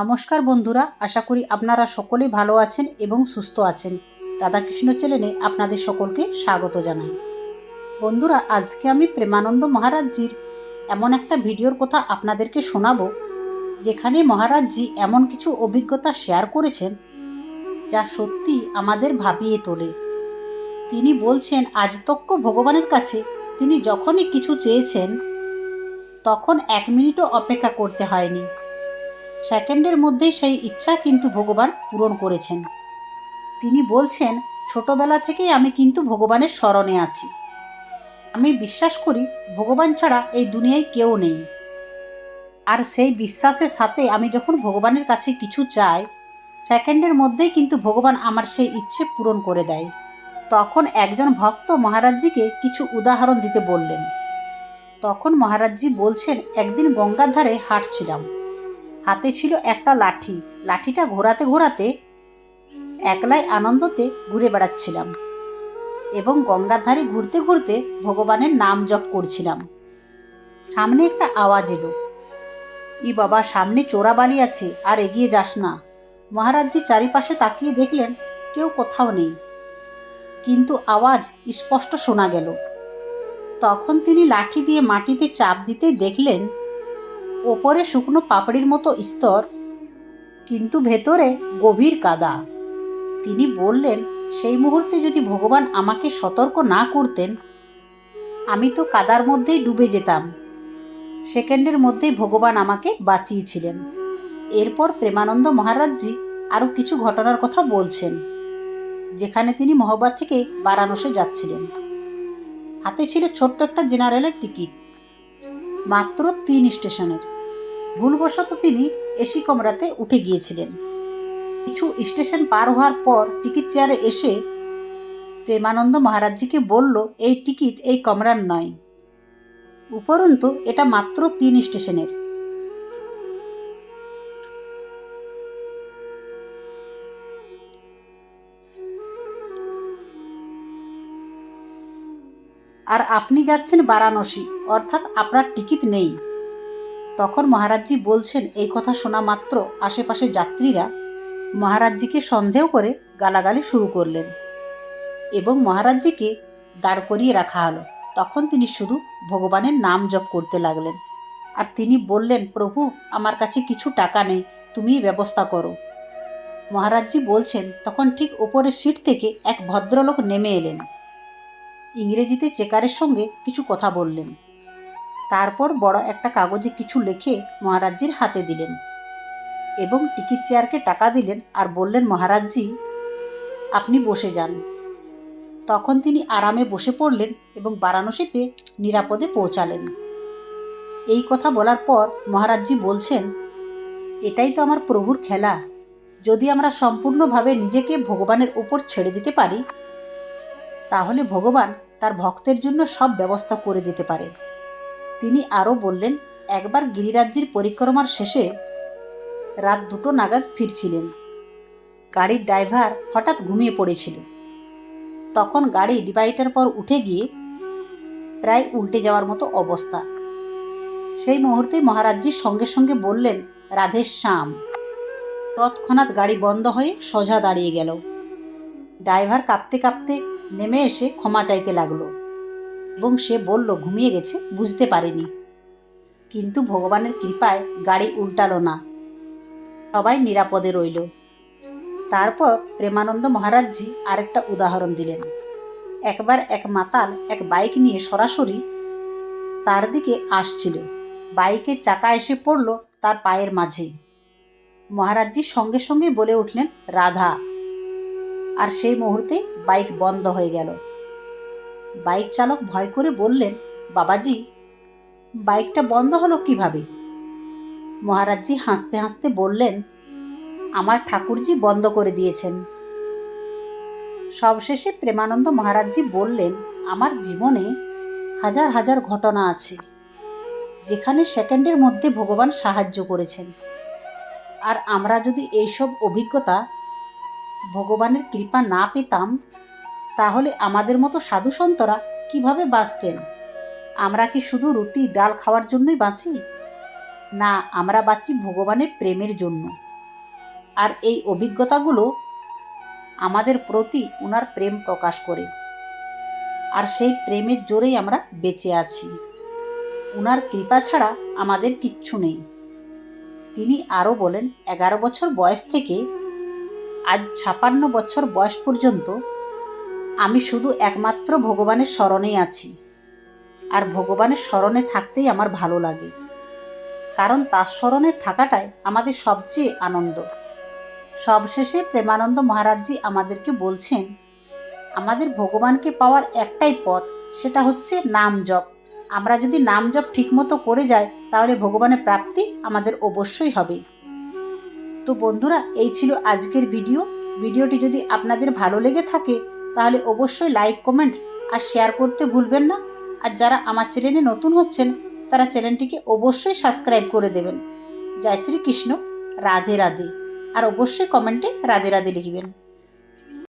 নমস্কার বন্ধুরা, আশা করি আপনারা সকলেই ভালো আছেন এবং সুস্থ আছেন। রাধাকৃষ্ণ চ্যানেলে আপনাদের সকলকে স্বাগত জানাই। বন্ধুরা, আজকে আমি প্রেমানন্দ মহারাজজির এমন একটা ভিডিওর কথা আপনাদেরকে শোনাবো, যেখানে মহারাজজি এমন কিছু অভিজ্ঞতা শেয়ার করেছেন, যা সত্যি আমাদের ভাবিয়ে তোলে। তিনি বলছেন আজতক্য ভগবানের কাছে তিনি যখনই কিছু চেয়েছেন, তখন এক মিনিটও অপেক্ষা করতে হয়নি। সেকেন্ডের মধ্যেই সেই ইচ্ছা কিন্তু ভগবান পূরণ করেছেন। তিনি বলছেন, ছোটবেলা থেকেই আমি কিন্তু ভগবানের স্মরণে আছি। আমি বিশ্বাস করি, ভগবান ছাড়া এই দুনিয়ায় কেউ নেই। আর সেই বিশ্বাসের সাথে আমি যখন ভগবানের কাছে কিছু চাই, সেকেন্ডের মধ্যেই কিন্তু ভগবান আমার সেই ইচ্ছে পূরণ করে দেয়। তখন একজন ভক্ত মহারাজজিকে কিছু উদাহরণ দিতে বললেন। তখন মহারাজজি বলছেন, একদিন গঙ্গার ধারে হাঁটছিলাম। হাতে ছিল একটা লাঠি। লাঠিটা ঘোরাতে ঘোরাতে একলাই আনন্দতে ঘুরে বেড়াচ্ছিলাম এবং গঙ্গার ধারে ঘুরতে ঘুরতে ভগবানের নাম জপ করছিলাম। সামনে একটা আওয়াজ এলো। ই বাবা, সামনে চোরাবালি আছে, আর এগিয়ে যাস না। মহারাজজি চারিপাশে তাকিয়ে দেখলেন কেউ কোথাও নেই। কিন্তু আওয়াজ স্পষ্ট শোনা গেল। তখন তিনি লাঠি দিয়ে মাটিতে চাপ দিতে দেখলেন ওপরে শুকনো পাপড়ির মতো স্তর, কিন্তু ভেতরে গভীর কাদা। তিনি বললেন, সেই মুহূর্তে যদি ভগবান আমাকে সতর্ক না করতেন, আমি তো কাদার মধ্যেই ডুবে যেতাম। সেকেন্ডের মধ্যেই ভগবান আমাকে বাঁচিয়েছিলেন। এরপর প্রেমানন্দ মহারাজজি আরও কিছু ঘটনার কথা বলছেন, যেখানে তিনি মহব্বাদ থেকে বারাণসে যাচ্ছিলেন। হাতে ছিল ছোট্ট একটা জেনারেলের টিকিট, মাত্র তিন স্টেশনের। ভুলবশত তিনি এসি কমরাতে উঠে গিয়েছিলেন। কিছু স্টেশন পার হওয়ার পর টিকিট চেয়ারে এসে প্রেমানন্দ মহারাজজিকে বলল, এই টিকিট এই কমরার নয়। উপরন্তু এটা মাত্র তিন স্টেশনের। আর আপনি যাচ্ছেন বারাণসী, অর্থাৎ আপনার টিকিট নেই। তখন মহারাজজি বলছেন, এই কথা শোনা মাত্র আশেপাশের যাত্রীরা মহারাজজিকে সন্দেহ করে গালাগালি শুরু করলেন এবং মহারাজজিকে দাঁড় করিয়ে রাখা হলো। তখন তিনি শুধু ভগবানের নাম জপ করতে লাগলেন। আর তিনি বললেন, প্রভু, আমার কাছে কিছু টাকা নেই তুমিই ব্যবস্থা করো। মহারাজজি বলছেন, তখন ঠিক ওপরের সিট থেকে এক ভদ্রলোক নেমে এলেন। ইংরেজিতে চেকারের সঙ্গে কিছু কথা বললেন। তারপর বড় একটা কাগজে কিছু লিখে মহারাজজির হাতে দিলেন এবং টিকিট চেয়ারকে টাকা দিলেন আর বললেন, মহারাজজি, আপনি বসে যান। তখন তিনি আরামে বসে পড়লেন এবং বারাণসীতে নিরাপদে পৌঁছালেন। এই কথা বলার পর মহারাজজি বলছেন, এটাই তো আমার প্রভুর খেলা। যদি আমরা সম্পূর্ণভাবে নিজেকে ভগবানের উপর ছেড়ে দিতে পারি, তাহলে ভগবান তার ভক্তের জন্য সব ব্যবস্থা করে দিতে পারে। তিনি আরও বললেন, একবার গিরিরাজ্যের পরিক্রমার শেষে রাত দুটো নাগাদ ফিরছিলেন। গাড়ির ড্রাইভার হঠাৎ ঘুমিয়ে পড়েছিল। তখন গাড়ি ডিভাইডার পর উঠে গিয়ে প্রায় উল্টে যাওয়ার মতো অবস্থা। সেই মুহূর্তে মহারাজজির সঙ্গে সঙ্গে বললেন রাধের শ্যাম। তৎক্ষণাৎ গাড়ি বন্ধ হয়ে সোজা দাঁড়িয়ে গেল। ড্রাইভার কাঁপতে কাঁপতে নেমে এসে ক্ষমা চাইতে লাগল। এবং সে বলল, ঘুমিয়ে গেছে, বুঝতে পারেনি। কিন্তু ভগবানের কৃপায় গাড়ি উল্টালো না। সবাই নিরাপদে রইল। তারপর প্রেমানন্দ মহারাজজি আরেকটা উদাহরণ দিলেন। একবার এক মাতাল এক বাইক নিয়ে সরাসরি তার দিকে আসছিল। বাইকের চাকা এসে পড়ল তার পায়ের মাঝে। মহারাজজি সঙ্গে সঙ্গে বলে উঠলেন, রাধা। আর সেই মুহূর্তে বাইক বন্ধ হয়ে গেল। বাইক চালক ভয় করে বললেন, বাবাজি, বাইকটা বন্ধ হলো কীভাবে? মহারাজজি হাসতে হাসতে বললেন, আমার ঠাকুরজি বন্ধ করে দিয়েছেন। সবশেষে প্রেমানন্দ মহারাজজি বললেন, আমার জীবনে হাজার হাজার ঘটনা আছে, যেখানে সেকেন্ডের মধ্যে ভগবান সাহায্য করেছেন। আর আমরা যদি এইসব অভিজ্ঞতা ভগবানের কৃপা না পেতাম তাহলে আমাদের মতো সাধু সন্তরা কীভাবে বাঁচতেন? আমরা কি শুধু রুটি, ডাল খাওয়ার জন্যই বাঁচি? না, আমরা বাঁচি ভগবানের প্রেমের জন্য। আর এই অভিজ্ঞতাগুলো আমাদের প্রতি ওনার প্রেম প্রকাশ করে। আর সেই প্রেমের জোরেই আমরা বেঁচে আছি। ওনার কৃপা ছাড়া আমাদের কিচ্ছু নেই। তিনি আরও বলেন, এগারো বছর বয়স থেকে আজ ছাপান্ন বছর বয়স পর্যন্ত আমি শুধু একমাত্র ভগবানের স্মরণেই আছি। আর ভগবানের স্মরণে থাকতেই আমার ভালো লাগে। কারণ তার স্মরণে থাকাটাই আমাদের সবচেয়ে আনন্দ। সবশেষে প্রেমানন্দ মহারাজজি আমাদেরকে বলছেন, আমাদের ভগবানকে পাওয়ার একটাই পথ, সেটা হচ্ছে নাম জপ। আমরা যদি নাম জপ ঠিকমতো করে যাই, তাহলে ভগবানের প্রাপ্তি আমাদের অবশ্যই হবে। তো বন্ধুরা, এই ছিল আজকের ভিডিও। ভিডিওটি যদি আপনাদের ভালো লেগে থাকে তাহলে অবশ্যই লাইক কমেন্ট আর শেয়ার করতে ভুলবেন না। আর যারা আমার চ্যানেলে নতুন হচ্ছেন, তারা চ্যানেলটিকে অবশ্যই সাবস্ক্রাইব করে দেবেন। জয় শ্রীকৃষ্ণ, রাধে রাধে। আর অবশ্যই কমেন্টে রাধে রাধে লিখবেন।